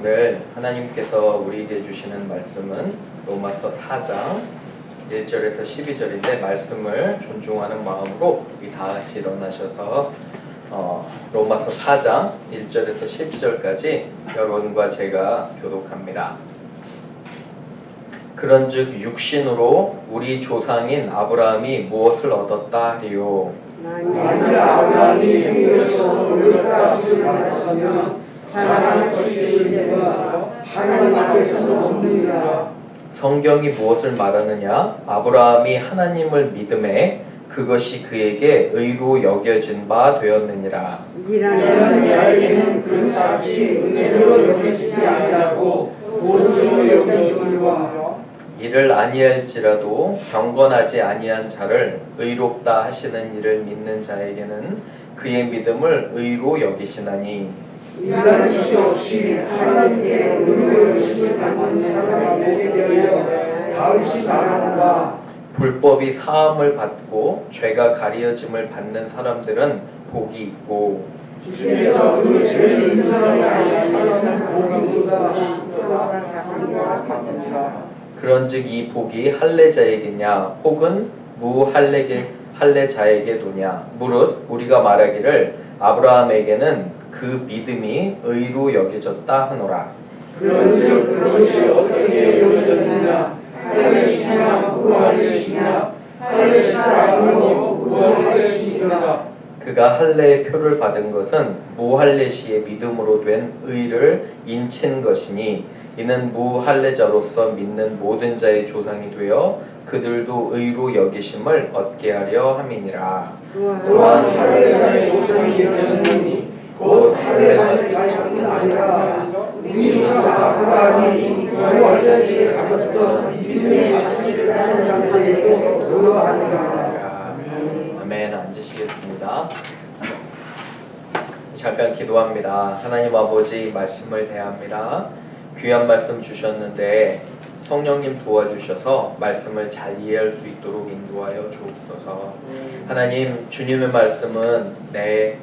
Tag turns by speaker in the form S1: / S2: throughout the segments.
S1: 오늘 하나님께서 우리에게 주시는 말씀은 로마서 4장 1절에서 12절인데 말씀을 존중하는 마음으로 우리 다 같이 일어나셔서 어, 로마서 4장 1절에서 12절까지 여러분과 제가 교독합니다. 그런즉 육신으로 우리 조상인 아브라함이 무엇을 얻었다 하리요
S2: 만일 아브라함이 행위로서 의롭다 하심을 받았으면 자랑할 것이 있으나 하나님 앞에서는 없느니라
S1: 성경이 무엇을 말하느냐? 아브라함이 하나님을 믿음에 그것이 그에게 의로 여겨진 바 되었느니라.
S2: 이라는 자에게는 그 삭이 은혜로 여겨지지 아니하고 보수로 여겨지거니와
S1: 이를 아니할지라도 경건하지 아니한 자를 의롭다 하시는 이를 믿는 자에게는 그의 믿음을 의로 여기시나니
S2: 이라는 것이 없이 하나님께 의로 여겨짐을 받는 사람이 보게 되어 다윗이 말하노라.
S1: 불법이 사함을 받고 죄가 가려짐을 받는 사람들은 복이 있고
S2: 주께서 그 죄를 않는 사람은 복이 없도다. 같으니라
S1: 그런즉 이 복이 할례자에게냐 혹은 무할례게 할례자에게도냐? 무릇 우리가 말하기를 아브라함에게는 그 믿음이 의로 여겨졌다 하노라.
S2: 그런즉 그것이 어떻게 여겨졌느냐? 할례시냐 무할례시냐 할례시가 아니고 무할례시니라
S1: 그가 할례의 표를 받은 것은 무할례시의 믿음으로 된 의를 인친 것이니 이는 무할례자로서 믿는 모든 자의 조상이 되어 그들도 의로 여기심을 얻게 하려 함이니라.
S2: 또한 할례자의 조상이 되었으니 곧 할례자뿐 아니라 우리 조상 아브라함이 무할례시에 가졌던 믿음의 자식을 하는 자들에게도 그러하니라
S1: 아멘 앉으시겠습니다. 잠깐 기도합니다. 하나님 아버지 말씀을 대합니다. 귀한 말씀 주셨는데 성령님 도와주셔서 말씀을 잘 이해할 수 있도록 인도하여 주옵소서. 하나님 주님의 말씀은 내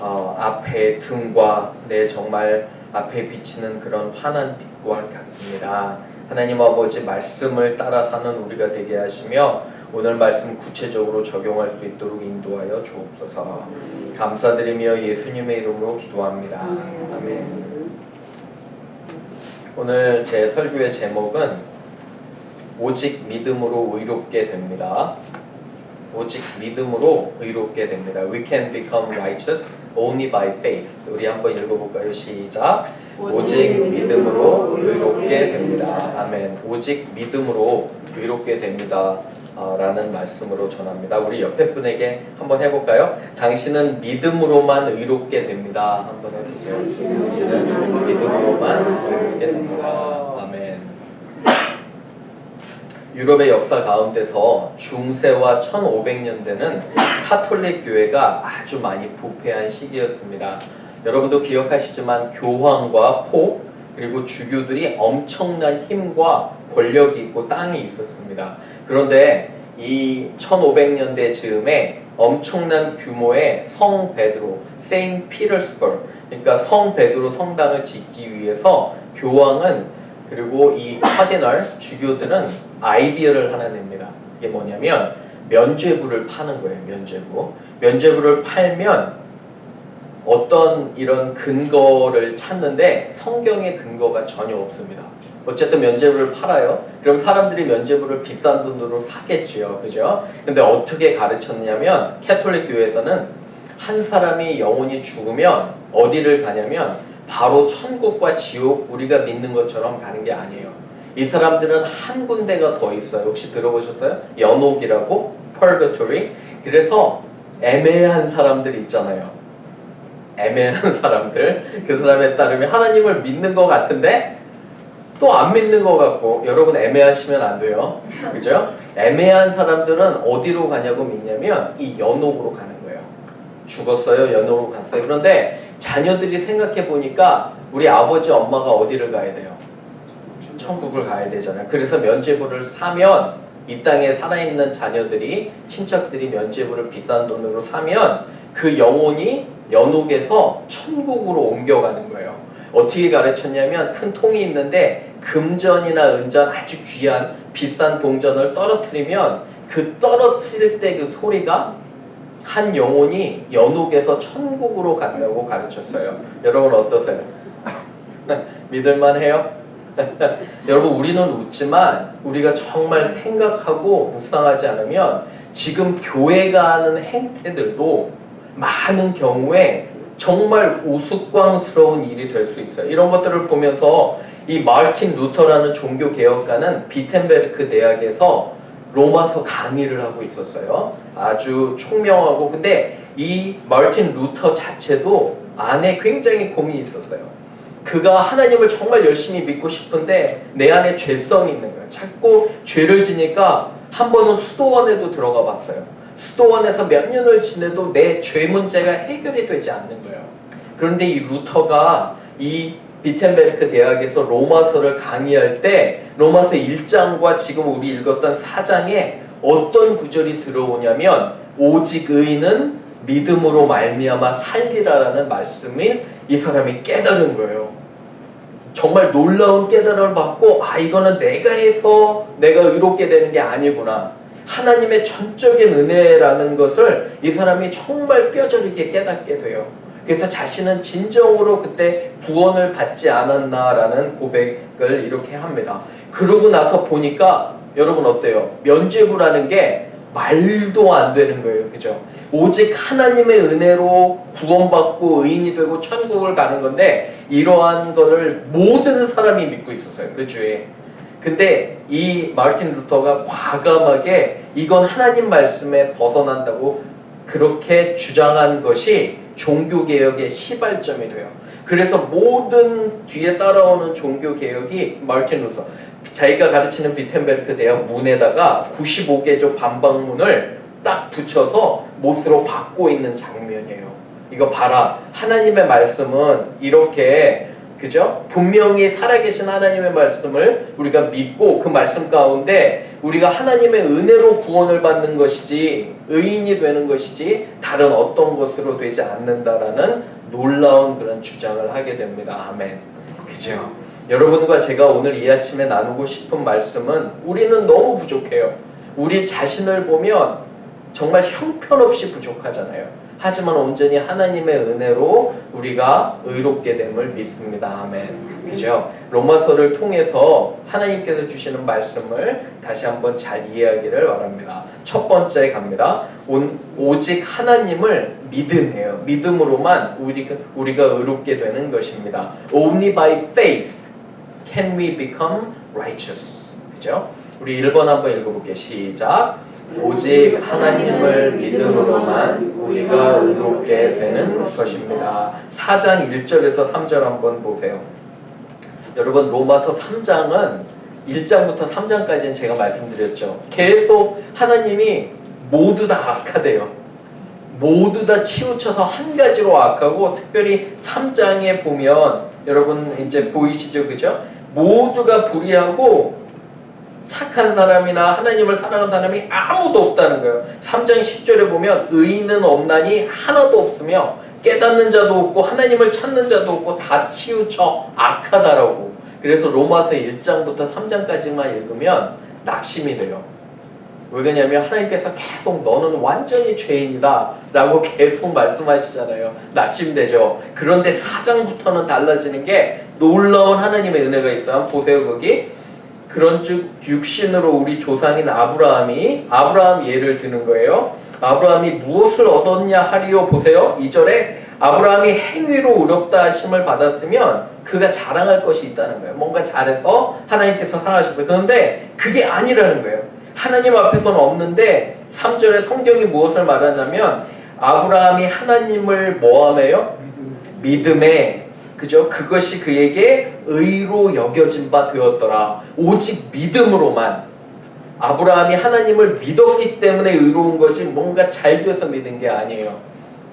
S1: 어, 앞에 등과 내 정말 앞에 비치는 그런 환한 빛과 같습니다. 하나님 아버지 말씀을 따라 사는 우리가 되게 하시며 오늘 말씀 구체적으로 적용할 수 있도록 인도하여 주옵소서. 감사드리며 예수님의 이름으로 기도합니다. 아멘. 오늘 제 설교의 제목은 오직 믿음으로 의롭게 됩니다. 오직 믿음으로 의롭게 됩니다. We can become righteous only by faith. 우리 한번 읽어볼까요? 시작. 오직 믿음으로 의롭게 됩니다. 아멘. 오직 믿음으로 의롭게 됩니다. 어, 라는 말씀으로 전합니다. 우리 옆에 분에게 한번 해볼까요? 당신은 믿음으로만 의롭게 됩니다. 한번 해보세요. 당신은 믿음으로만 의롭게 됩니다. 유럽의 역사 가운데서 중세와 1500년대는 카톨릭 교회가 아주 많이 부패한 시기였습니다. 여러분도 기억하시지만 교황과 포 그리고 주교들이 엄청난 힘과 권력이 있고 땅이 있었습니다. 그런데 이 1500년대 즈음에 엄청난 규모의 성 베드로, 세인 피터스버그 그러니까 성 베드로 성당을 짓기 위해서 교황은 그리고 이 카디널 주교들은 아이디어를 하나 냅니다. 이게 뭐냐면 면죄부를 파는 거예요. 면죄부. 면죄부를 팔면 어떤 이런 근거를 찾는데 성경의 근거가 전혀 없습니다. 어쨌든 면죄부를 팔아요. 그럼 사람들이 면죄부를 비싼 돈으로 사겠지요. 그죠? 근데 어떻게 가르쳤냐면 캐톨릭 교회에서는 한 사람이 영혼이 죽으면 어디를 가냐면 바로 천국과 지옥 우리가 믿는 것처럼 가는 게 아니에요. 이 사람들은 한 군데가 더 있어요. 혹시 들어보셨어요? 연옥이라고 purgatory. 그래서 애매한 사람들 있잖아요. 애매한 사람들. 그 사람에 따르면 하나님을 믿는 것 같은데 또 안 믿는 것 같고 여러분 애매하시면 안 돼요. 그죠? 애매한 사람들은 어디로 가냐고 믿냐면 이 연옥으로 가는 거예요. 죽었어요. 연옥으로 갔어요. 그런데 자녀들이 생각해 보니까 우리 아버지 엄마가 어디를 가야 돼요? 천국을 가야 되잖아요. 그래서 면죄부를 사면 이 땅에 살아있는 자녀들이 친척들이 면죄부를 비싼 돈으로 사면 그 영혼이 연옥에서 천국으로 옮겨가는 거예요. 어떻게 가르쳤냐면 큰 통이 있는데 금전이나 은전 아주 귀한 비싼 동전을 떨어뜨리면 그 떨어뜨릴 때 그 소리가 한 영혼이 연옥에서 천국으로 간다고 가르쳤어요. 여러분 어떠세요? 믿을만 해요? 여러분 우리는 웃지만 우리가 정말 생각하고 묵상하지 않으면 지금 교회가 하는 행태들도 많은 경우에 정말 우스꽝스러운 일이 될 수 있어요. 이런 것들을 보면서 이 마르틴 루터라는 종교 개혁가는 비텐베르크 대학에서 로마서 강의를 하고 있었어요. 아주 총명하고 근데 이 마르틴 루터 자체도 안에 굉장히 고민이 있었어요. 그가 하나님을 정말 열심히 믿고 싶은데 내 안에 죄성이 있는 거예요. 자꾸 죄를 지니까 한 번은 수도원에도 들어가 봤어요. 수도원에서 몇 년을 지내도 내 죄 문제가 해결이 되지 않는 거예요. 그런데 이 루터가 이 비텐베르크 대학에서 로마서를 강의할 때 로마서 1장과 지금 우리 읽었던 4장에 어떤 구절이 들어오냐면 오직 의인은 믿음으로 말미암아 살리라라는 말씀을 이 사람이 깨달은 거예요. 정말 놀라운 깨달음을 받고 아 이거는 내가 해서 내가 의롭게 되는 게 아니구나. 하나님의 전적인 은혜라는 것을 이 사람이 정말 뼈저리게 깨닫게 돼요. 그래서 자신은 진정으로 그때 구원을 받지 않았나라는 고백을 이렇게 합니다. 그러고 나서 보니까 여러분 어때요? 면죄부라는 게 말도 안 되는 거예요. 그죠? 오직 하나님의 은혜로 구원받고 의인이 되고 천국을 가는 건데 이러한 것을 모든 사람이 믿고 있었어요. 그 주에. 근데 이 마르틴 루터가 과감하게 이건 하나님 말씀에 벗어난다고 그렇게 주장한 것이 종교 개혁의 시발점이 돼요. 그래서 모든 뒤에 따라오는 종교 개혁이 마르틴 루터 자기가 가르치는 비텐베르크 대학 문에다가 95개조 반박문을 딱 붙여서 못으로 받고 있는 장면이에요. 이거 봐라. 하나님의 말씀은 이렇게 그죠? 분명히 살아계신 하나님의 말씀을 우리가 믿고 그 말씀 가운데 우리가 하나님의 은혜로 구원을 받는 것이지 의인이 되는 것이지 다른 어떤 것으로 되지 않는다라는 놀라운 그런 주장을 하게 됩니다. 아멘. 그죠? 여러분과 제가 오늘 이 아침에 나누고 싶은 말씀은 우리는 너무 부족해요. 우리 자신을 보면 정말 형편없이 부족하잖아요. 하지만 온전히 하나님의 은혜로 우리가 의롭게 됨을 믿습니다. 아멘. 그죠? 로마서를 통해서 하나님께서 주시는 말씀을 다시 한번 잘 이해하기를 바랍니다. 첫 번째 갑니다. 온, 오직 하나님을 믿음이에요. 믿음으로만 우리가, 우리가 의롭게 되는 것입니다. Only by faith can we become righteous. 그죠? 우리 1번 한번 읽어볼게요. 시작. 오직 하나님을 믿음으로만 우리가 의롭게 되는 것입니다. 4장 1절에서 3절 한번 보세요. 여러분 로마서 3장은 1장부터 3장까지는 제가 말씀드렸죠. 계속 하나님이 모두 다 악하대요. 모두 다 치우쳐서 한 가지로 악하고 특별히 3장에 보면 여러분 이제 보이시죠? 그죠? 모두가 불의하고 착한 사람이나 하나님을 사랑하는 사람이 아무도 없다는 거예요. 3장 10절에 보면 의인은 없나니 하나도 없으며 깨닫는 자도 없고 하나님을 찾는 자도 없고 다 치우쳐 악하다라고. 그래서 로마서 1장부터 3장까지만 읽으면 낙심이 돼요. 왜냐면 하나님께서 계속 너는 완전히 죄인이다 라고 계속 말씀하시잖아요. 낙심되죠. 그런데 4장부터는 달라지는 게 놀라운 하나님의 은혜가 있어요. 한번 보세요 거기. 그런즉 육신으로 우리 조상인 아브라함이 아브라함 예를 드는 거예요. 아브라함이 무엇을 얻었냐 하리요 보세요. 2절에 아브라함이 행위로 의롭다 하심을 받았으면 그가 자랑할 것이 있다는 거예요. 뭔가 잘해서 하나님께서 상하실 거예요. 그런데 그게 아니라는 거예요. 하나님 앞에서는 없는데 3절에 성경이 무엇을 말하냐면 아브라함이 하나님을 뭐하며요? 믿음에 그죠? 그것이 그에게 의로 여겨진 바 되었더라. 오직 믿음으로만 아브라함이 하나님을 믿었기 때문에 의로운 거지 뭔가 잘 돼서 믿은 게 아니에요.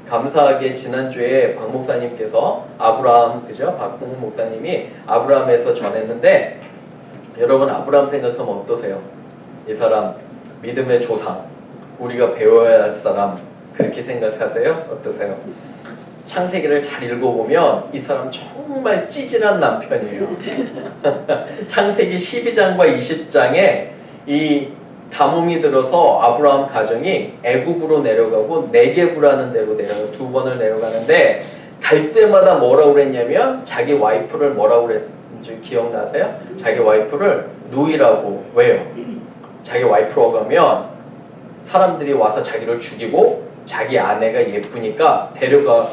S1: 감사하게 지난주에 박 목사님께서 아브라함 그죠? 박봉 목사님이 아브라함에서 전했는데 여러분 아브라함 생각하면 어떠세요? 이 사람 믿음의 조상 우리가 배워야 할 사람 그렇게 생각하세요? 어떠세요? 창세기를 잘 읽어보면 이 사람 정말 찌질한 남편이에요. 창세기 12장과 20장에 이 가뭄이 들어서 아브라함 가정이 애굽으로 내려가고 네게부라는 데로 내려가 두 번을 내려가는데 갈 때마다 뭐라고 그랬냐면 자기 와이프를 뭐라고 그랬는지 기억나세요? 자기 와이프를 누이라고 왜요? 자기 와이프라고 가면 사람들이 와서 자기를 죽이고 자기 아내가 예쁘니까 데려가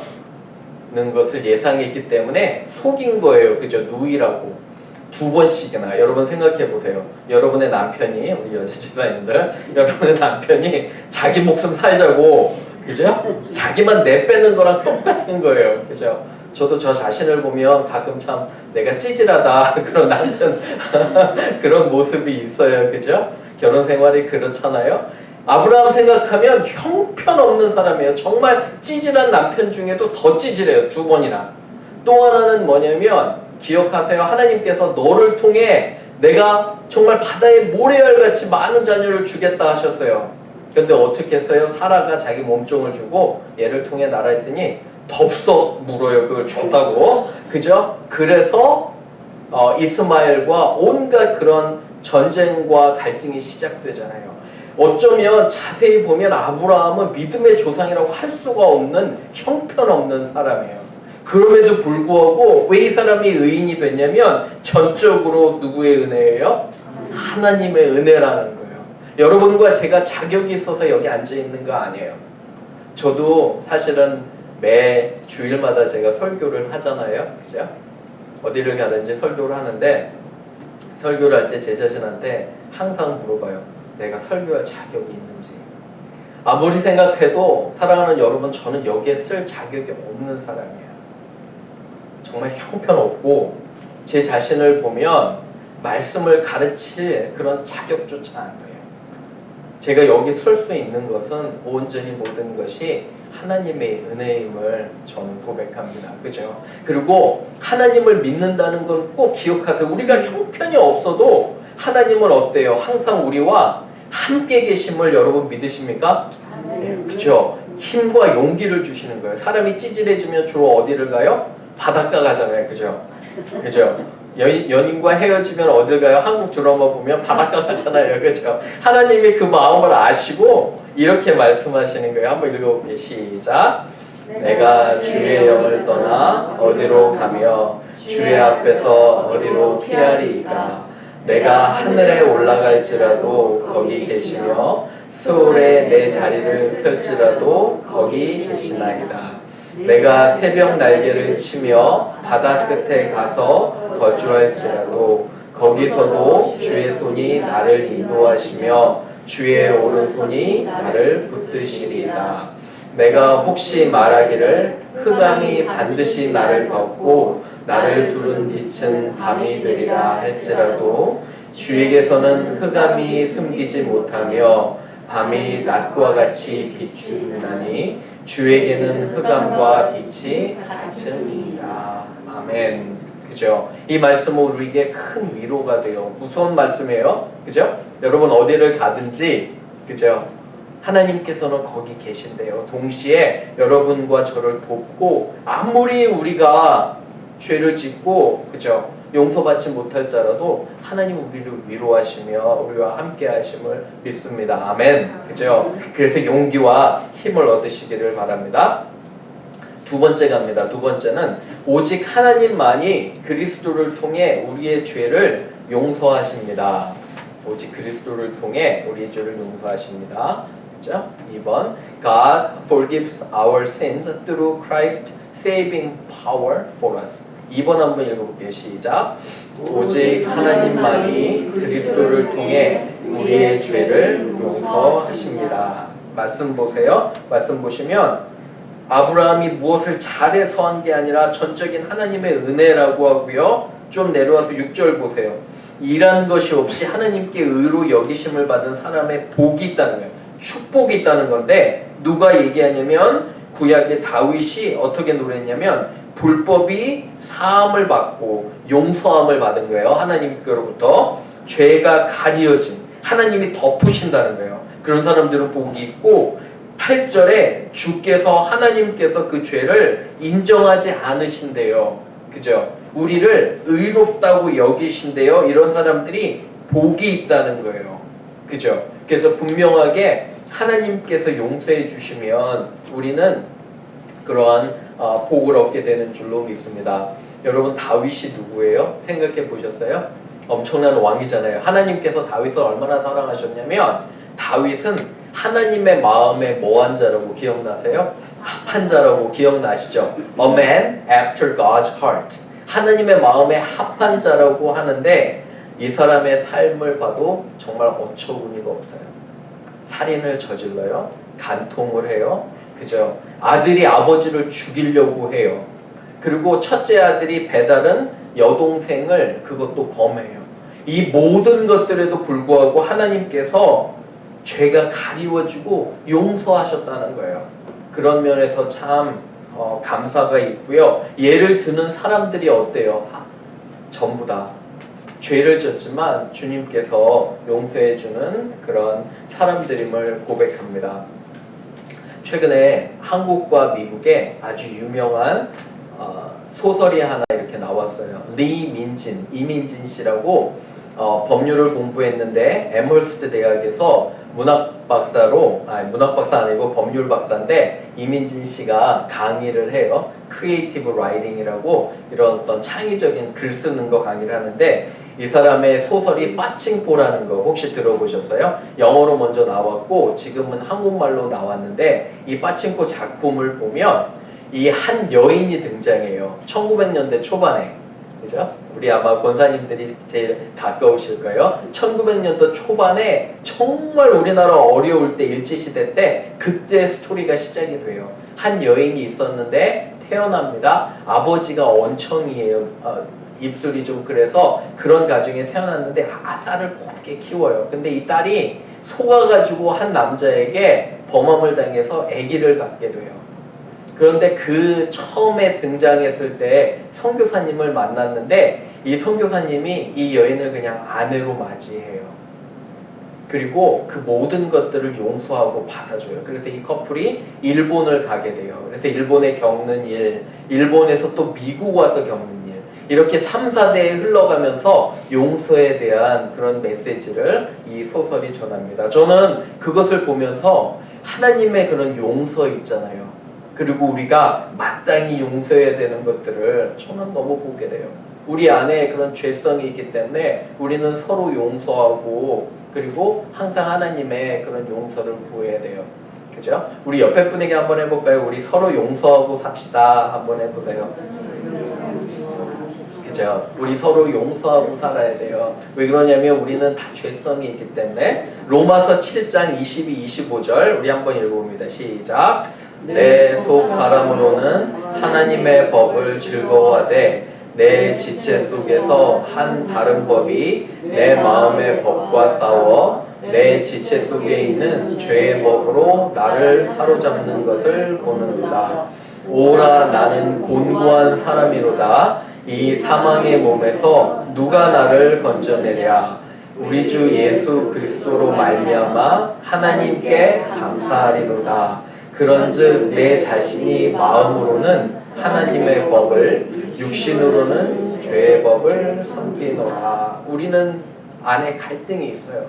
S1: 는 것을 예상했기 때문에 속인 거예요. 그죠? 누이라고. 두 번씩이나 여러분 생각해 보세요. 여러분의 남편이 우리 여자 집사님들 여러분의 남편이 자기 목숨 살자고 그죠? 자기만 내빼는 거랑 똑같은 거예요. 그죠? 저도 저 자신을 보면 가끔 참 내가 찌질하다 그런 남편 그런 모습이 있어요. 그죠? 결혼 생활이 그렇잖아요. 아브라함 생각하면 형편없는 사람이에요. 정말 찌질한 남편 중에도 더 찌질해요. 두 번이나. 또 하나는 뭐냐면 기억하세요. 하나님께서 너를 통해 내가 정말 바다의 모래알같이 많은 자녀를 주겠다 하셨어요. 근데 어떻게 했어요? 사라가 자기 몸종을 주고 얘를 통해 나라 했더니 덥석 물어요. 그걸 줬다고. 그죠? 그래서 어, 이스마엘과 온갖 그런 전쟁과 갈등이 시작되잖아요. 어쩌면 자세히 보면 아브라함은 믿음의 조상이라고 할 수가 없는 형편없는 사람이에요. 그럼에도 불구하고 왜 이 사람이 의인이 됐냐면 전적으로 누구의 은혜예요? 하나님의 은혜라는 거예요. 여러분과 제가 자격이 있어서 여기 앉아 있는 거 아니에요. 저도 사실은 매 주일마다 제가 설교를 하잖아요. 그죠? 어디를 가든지 설교를 하는데 설교를 할 때 제 자신한테 항상 물어봐요. 내가 설교할 자격이 있는지. 아무리 생각해도 사랑하는 여러분 저는 여기에 쓸 자격이 없는 사람이에요. 정말 형편없고 제 자신을 보면 말씀을 가르칠 그런 자격조차 안 돼요. 제가 여기 설 수 있는 것은 온전히 모든 것이 하나님의 은혜임을 저는 고백합니다. 그죠? 그리고 하나님을 믿는다는 건 꼭 기억하세요. 우리가 형편이 없어도 하나님은 어때요? 항상 우리와 함께 계심을 여러분 믿으십니까? 네, 그죠? 힘과 용기를 주시는 거예요. 사람이 찌질해지면 주로 어디를 가요? 바닷가 가잖아요. 그죠? 그죠? 연, 연인과 헤어지면 어딜 가요? 한국 드라마 보면 바닷가 가잖아요. 그죠? 하나님이 그 마음을 아시고 이렇게 말씀하시는 거예요. 한번 읽어볼게요. 시작. 내가 주의 영을 떠나 어디로 가며 주의 앞에서 어디로 피하리이까 내가 하늘에 올라갈지라도 거기 계시며 수월에 내 자리를 펼지라도 거기 계시나이다. 내가 새벽 날개를 치며 바다 끝에 가서 거주할지라도 거기서도 주의 손이 나를 인도하시며 주의 오른손이 나를 붙드시리이다. 내가 혹시 말하기를 흑암이 반드시 나를 덮고 나를 두른 빛은 밤이 되리라 할지라도 주에게서는 흑암이 숨기지 못하며 밤이 낮과 같이 비추나니 주에게는 흑암과 빛이 같으니라. 아멘. 그죠? 이 말씀은 우리에게 큰 위로가 돼요. 무서운 말씀이에요. 그죠? 여러분 어디를 가든지 그죠? 하나님께서는 거기 계신대요. 동시에 여러분과 저를 돕고 아무리 우리가 죄를 짓고 그죠? 용서받지 못할 자라도 하나님 우리를 위로하시며 우리와 함께 하심을 믿습니다. 아멘. 그죠? 그래서 용기와 힘을 얻으시기를 바랍니다. 두 번째 갑니다. 두 번째는 오직 하나님만이 그리스도를 통해 우리의 죄를 용서하십니다. 오직 그리스도를 통해 우리의 죄를 용서하십니다. 그죠? 2번 God forgives our sins through Christ saving power for us. 2번 한번 읽어볼게요. 시작. 오직 하나님만이 그리스도를 통해 우리의 죄를 용서하십니다. 말씀 보세요. 말씀 보시면 아브라함이 무엇을 잘해서 한 게 아니라 전적인 하나님의 은혜라고 하고요. 좀 내려와서 6절 보세요. 일한 것이 없이 하나님께 의로 여기심을 받은 사람의 복이 있다는 거예요. 축복이 있다는 건데 누가 얘기하냐면 구약의 다윗이 어떻게 노래했냐면 불법이 사함을 받고 용서함을 받은 거예요. 하나님께로부터 죄가 가리어진 하나님이 덮으신다는 거예요. 그런 사람들은 복이 있고 8절에 주께서 하나님께서 그 죄를 인정하지 않으신대요. 그죠? 우리를 의롭다고 여기신대요. 이런 사람들이 복이 있다는 거예요. 그죠? 그래서 분명하게 하나님께서 용서해 주시면 우리는 그러한 어, 복을 얻게 되는 줄로 믿습니다. 여러분 다윗이 누구예요? 생각해 보셨어요? 엄청난 왕이잖아요. 하나님께서 다윗을 얼마나 사랑하셨냐면 다윗은 하나님의 마음에 뭐한 자라고 기억나세요? 합한 자라고 기억나시죠? A man after God's heart. 하나님의 마음에 합한 자라고 하는데 이 사람의 삶을 봐도 정말 어처구니가 없어요. 살인을 저질러요. 간통을 해요. 그죠? 아들이 아버지를 죽이려고 해요. 그리고 첫째 아들이 배달은 여동생을 그것도 범해요. 이 모든 것들에도 불구하고 하나님께서 죄가 가리워지고 용서하셨다는 거예요. 그런 면에서 참 어, 감사가 있고요. 예를 드는 사람들이 어때요? 아, 전부 다 죄를 졌지만 주님께서 용서해 주는 그런 사람들임을 고백합니다. 최근에 한국과 미국에 아주 유명한 어, 소설이 하나 이렇게 나왔어요. 리 민진, 이민진 씨라고 어, 법률을 공부했는데 에머스트 대학에서 문학 박사로 아니 문학 박사 아니고 법률 박사인데 이민진 씨가 강의를 해요. 크리에이티브 라이팅이라고 이런 어떤 창의적인 글 쓰는 거 강의를 하는데 이 사람의 소설이 빠칭코라는 거 혹시 들어보셨어요? 영어로 먼저 나왔고 지금은 한국말로 나왔는데 이 빠칭코 작품을 보면 이 한 여인이 등장해요. 1900년대 초반에 그죠? 우리 아마 권사님들이 제일 가까우실 거예요. 1900년도 초반에 정말 우리나라 어려울 때 일제시대 때 그때 스토리가 시작이 돼요. 한 여인이 있었는데 태어납니다. 아버지가 원청이에요. 어, 입술이 좀 그래서 그런 가정에 태어났는데 아, 딸을 곱게 키워요. 근데 이 딸이 속아가지고 한 남자에게 범함을 당해서 아기를 갖게 돼요. 그런데 그 처음에 등장했을 때 선교사님을 만났는데 이 선교사님이 이 여인을 그냥 아내로 맞이해요. 그리고 그 모든 것들을 용서하고 받아줘요. 그래서 이 커플이 일본을 가게 돼요. 그래서 일본에 겪는 일, 일본에서 또 미국 와서 겪는 일, 이렇게 3, 4대에 흘러가면서 용서에 대한 그런 메시지를 이 소설이 전합니다. 저는 그것을 보면서 하나님의 그런 용서 있잖아요. 그리고 우리가 마땅히 용서해야 되는 것들을 저는 너무 보게 돼요. 우리 안에 그런 죄성이 있기 때문에 우리는 서로 용서하고 그리고 항상 하나님의 그런 용서를 구해야 돼요. 그죠? 우리 옆에 분에게 한번 해볼까요? 우리 서로 용서하고 삽시다. 한번 해보세요. 그죠? 우리 서로 용서하고 살아야 돼요. 왜 그러냐면 우리는 다 죄성이 있기 때문에 로마서 7장 22, 25절 우리 한번 읽어봅니다. 시작. 내 속 사람으로는 하나님의 법을 즐거워하되 내 지체 속에서 한 다른 법이 내 마음의 법과 싸워 내 지체 속에 있는 죄의 법으로 나를 사로잡는 것을 보는도다. 오라 나는 곤고한 사람이로다. 이 사망의 몸에서 누가 나를 건져내랴. 우리 주 예수 그리스도로 말미암아 하나님께 감사하리로다. 그런즉 내 자신이 마음으로는 하나님의 법을 육신으로는 죄의 법을 섬기노라. 우리는 안에 갈등이 있어요.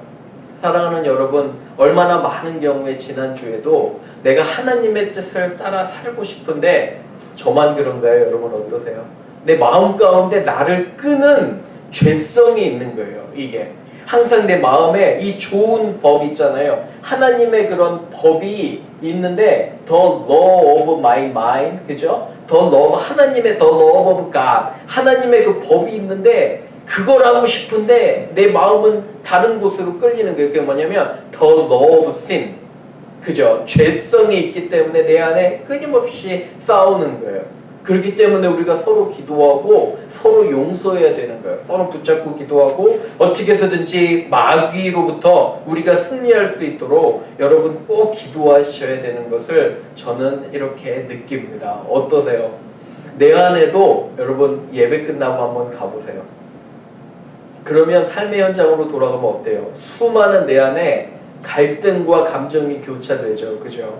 S1: 사랑하는 여러분, 얼마나 많은 경우에 지난 주에도 내가 하나님의 뜻을 따라 살고 싶은데 저만 그런가요? 여러분 어떠세요? 내 마음 가운데 나를 끄는 죄성이 있는 거예요. 이게 항상 내 마음에 이 좋은 법 있잖아요. 하나님의 그런 법이 있는데 the law of my mind 그죠? the law 하나님의 the law of God 하나님의 그 법이 있는데 그걸 하고 싶은데 내 마음은 다른 곳으로 끌리는 거예요. 그게 뭐냐면 the law of sin 그죠? 죄성이 있기 때문에 내 안에 끊임없이 싸우는 거예요. 그렇기 때문에 우리가 서로 기도하고 서로 용서해야 되는 거예요. 서로 붙잡고 기도하고 어떻게 해서든지 마귀로부터 우리가 승리할 수 있도록 여러분 꼭 기도하셔야 되는 것을 저는 이렇게 느낍니다. 어떠세요? 내 안에도 여러분 예배 끝나고 한번 가보세요. 그러면 삶의 현장으로 돌아가면 어때요? 수많은 내 안에 갈등과 감정이 교차되죠. 그죠?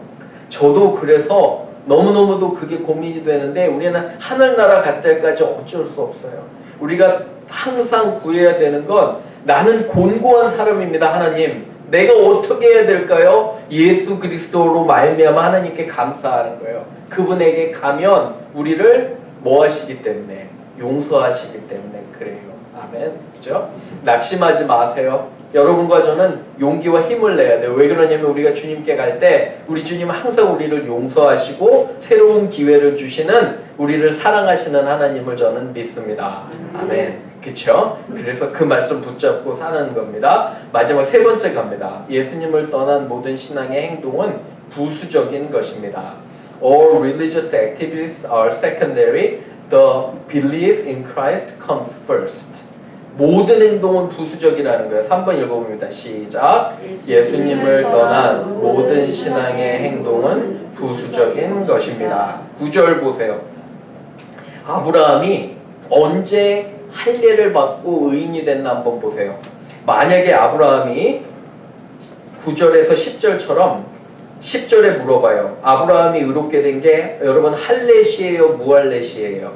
S1: 저도 그래서 너무너무도 그게 고민이 되는데 우리는 하늘나라 갈 때까지 어쩔 수 없어요. 우리가 항상 구해야 되는 건 나는 곤고한 사람입니다. 하나님. 내가 어떻게 해야 될까요? 예수 그리스도로 말미암아 하나님께 감사하는 거예요. 그분에게 가면 우리를 뭐 하시기 때문에 용서하시기 때문에 그래요. 아멘. 그죠? 낙심하지 마세요. 여러분과 저는 용기와 힘을 내야 돼요. 왜 그러냐면 우리가 주님께 갈 때 우리 주님은 항상 우리를 용서하시고 새로운 기회를 주시는 우리를 사랑하시는 하나님을 저는 믿습니다. 아멘. 그쵸? 그래서 그 말씀 붙잡고 사는 겁니다. 마지막 세 번째 갑니다. 예수님을 떠난 모든 신앙의 행동은 부수적인 것입니다. All religious activities are secondary. The belief in Christ comes first. 모든 행동은 부수적이라는 거예요. 3번 읽어봅니다. 시작. 예수님을 떠난 모든 신앙의 행동은 부수적인 것입니다. 9절 보세요. 아브라함이 언제 할례를 받고 의인이 됐나 한번 보세요. 만약에 아브라함이 9절에서 10절처럼 10절에 물어봐요. 아브라함이 의롭게 된 게 여러분 할례시예요, 무할례시예요?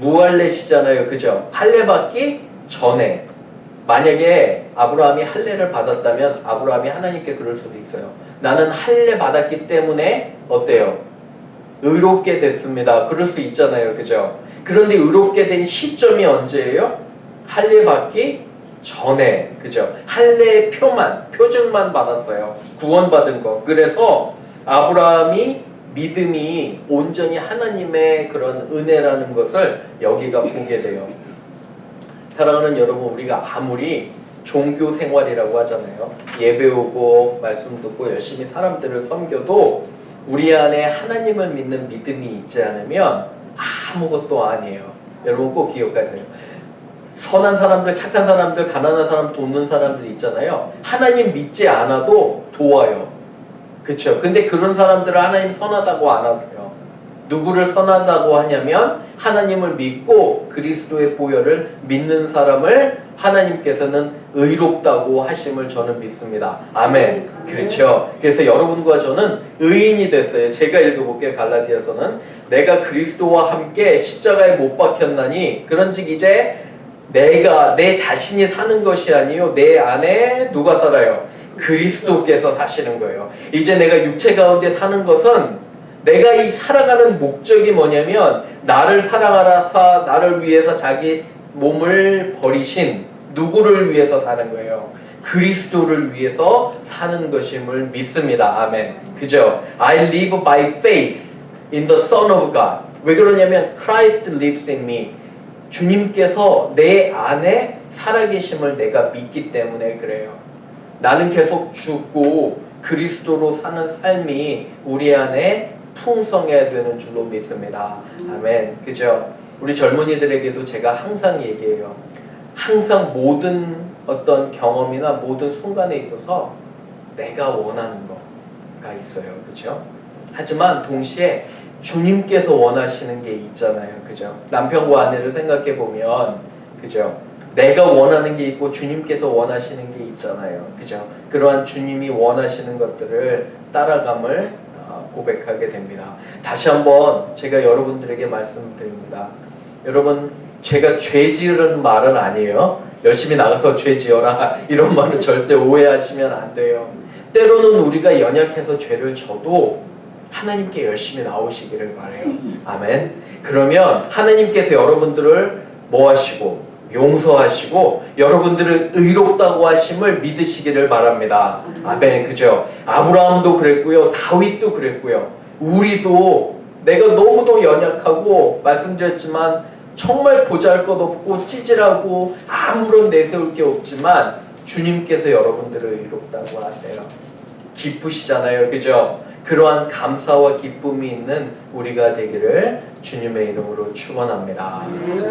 S1: 무할례시잖아요. 그죠? 할례 받기 전에 만약에 아브라함이 할례를 받았다면 아브라함이 하나님께 그럴 수도 있어요. 나는 할례 받았기 때문에 어때요? 의롭게 됐습니다. 그럴 수 있잖아요. 그죠? 그런데 의롭게 된 시점이 언제예요? 할례 받기 전에. 그죠? 할례의 표만, 표준만 받았어요. 구원받은 거. 그래서 아브라함이 믿음이 온전히 하나님의 그런 은혜라는 것을 여기가 보게 돼요. 사랑하는 여러분, 우리가 아무리 종교 생활이라고 하잖아요. 예배 오고 말씀 듣고 열심히 사람들을 섬겨도 우리 안에 하나님을 믿는 믿음이 있지 않으면 아무것도 아니에요. 여러분 꼭 기억하세요. 선한 사람들, 착한 사람들, 가난한 사람, 돕는 사람들 있잖아요. 하나님 믿지 않아도 도와요. 그렇죠. 근데 그런 사람들을 하나님 선하다고 안 하세요. 누구를 선하다고 하냐면 하나님을 믿고 그리스도의 보혈을 믿는 사람을 하나님께서는 의롭다고 하심을 저는 믿습니다. 아멘. 그렇죠. 그래서 여러분과 저는 의인이 됐어요. 제가 읽어볼게요. 갈라디아서는 내가 그리스도와 함께 십자가에 못 박혔나니 그런즉 이제 내가 내 자신이 사는 것이 아니요 내 안에 누가 살아요? 그리스도께서 사시는 거예요. 이제 내가 육체 가운데 사는 것은 내가 이 살아가는 목적이 뭐냐면 나를 사랑하라사 나를 위해서 자기 몸을 버리신 누구를 위해서 사는 거예요. 그리스도를 위해서 사는 것임을 믿습니다. 아멘. 그죠? I live by faith in the Son of God. 왜 그러냐면 Christ lives in me. 주님께서 내 안에 살아계심을 내가 믿기 때문에 그래요. 나는 계속 죽고 그리스도로 사는 삶이 우리 안에 풍성해야 되는 줄로 믿습니다. 아멘. 그죠? 우리 젊은이들에게도 제가 항상 얘기해요. 항상 모든 어떤 경험이나 모든 순간에 있어서 내가 원하는 거가 있어요. 그죠? 하지만 동시에 주님께서 원하시는 게 있잖아요. 그죠? 남편과 아내를 생각해 보면 그죠? 내가 원하는 게 있고 주님께서 원하시는 게 있잖아요. 그죠? 그러한 주님이 원하시는 것들을 따라감을 어, 고백하게 됩니다. 다시 한번 제가 여러분들에게 말씀드립니다. 여러분 제가 죄 지으는 말은 아니에요. 열심히 나가서 죄 지어라 이런 말은 절대 오해하시면 안 돼요. 때로는 우리가 연약해서 죄를 져도 하나님께 열심히 나오시기를 바래요. 아멘. 그러면 하나님께서 여러분들을 뭐 하시고 용서하시고 여러분들을 의롭다고 하심을 믿으시기를 바랍니다. 아멘. 그죠? 아브라함도 그랬고요. 다윗도 그랬고요. 우리도 내가 너무도 연약하고 말씀드렸지만 정말 보잘것없고 찌질하고 아무런 내세울 게 없지만 주님께서 여러분들을 의롭다고 하세요. 기쁘시잖아요. 그죠? 그러한 감사와 기쁨이 있는 우리가 되기를 주님의 이름으로 축원합니다.